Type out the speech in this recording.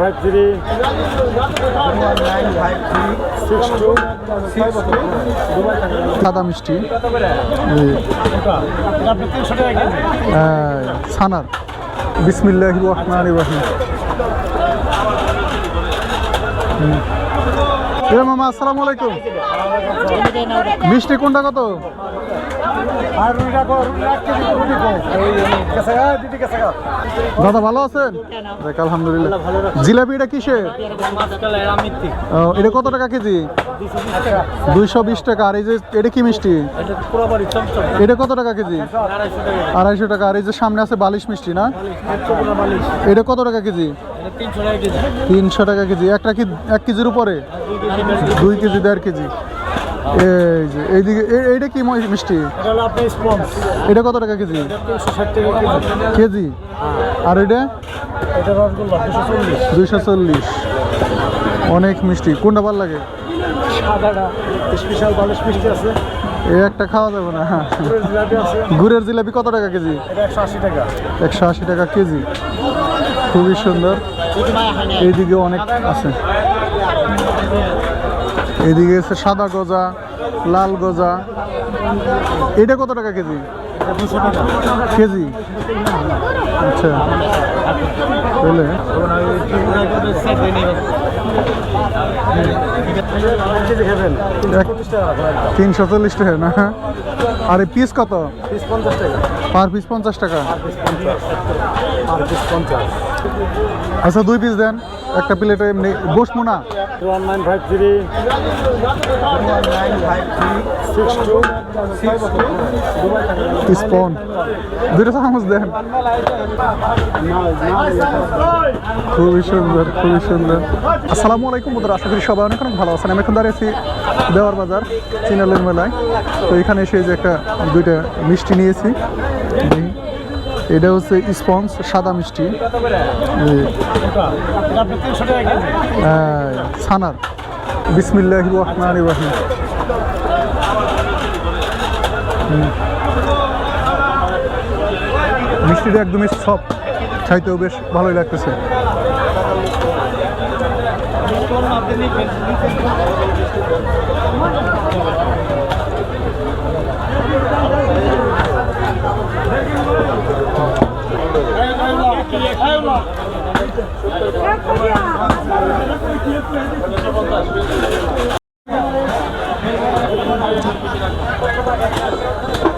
Five সাদা মিষ্টি ছানার। বিসমিল্লাহ রহমান রহিম। মামা আসসালামু আলাইকুম। মিষ্টি কোনটা কত? দিদি ভালো আছেন? আলহামদুলিল্লাহ। জিলাপি এটা কিসের? এটা কত টাকা কেজি? দুইশো বিশ টাকা। আর এই যে, এটা কি মিষ্টি? এটা কত টাকা কেজি? আড়াইশো টাকা। আর এই যে সামনে আছে বালিশ মিষ্টি, না? এটা কত টাকা কেজি। তিনশো টাকা কেজি। একটা কি, এক কেজির উপরে? দুই কেজি, দেড় কেজি। এই যে এইদিকে এইটা কি মিষ্টি? এটা কত টাকা কেজি? কেজি। কেজি? আর এটা? দুইশো চল্লিশ। অনেক মিষ্টি। কোনটা ভালো লাগে? এই একটা খাওয়া যাবে না। গুড়ের জিলাপি গুড়ের জিলাপি কত টাকা কেজি? একশো আশি টাকা। কেজি। খুবই সুন্দর। এইদিকে অনেক আছে। এইদিকে আছে সাদা গজা, লাল গজা। এটা কত টাকা কেজি? কেজি? আচ্ছা। একদম তিনশো চল্লিশ টাকা না? আর পিস কত? পার পিস পঞ্চাশ টাকা। আচ্ছা দুই পিস দেন। একটা প্লেটে এমনি বসবো না? One nine five three six two spoon দুইটা চামচ দেন। খুবই সুন্দর খুবই সুন্দর। আসসালামু আলাইকুম বন্ধুরা, আশা করি সবাই অনেক অনেক ভালো আছেন। আমি এখন দাঁড়িয়েছি দেওয়ার বাজার, চিনালের মেলায়। তো এখানে এসে যে একটা, দুইটা মিষ্টি নিয়েছি। এটা হচ্ছে স্পঞ্জ সাদা মিষ্টি। এই, ছানার। বিসমিল্লাহ রহমান রহিম। মিষ্টিটা একদমই সব খাইতেও বেশ ভালোই লাগতেছে। Thank you.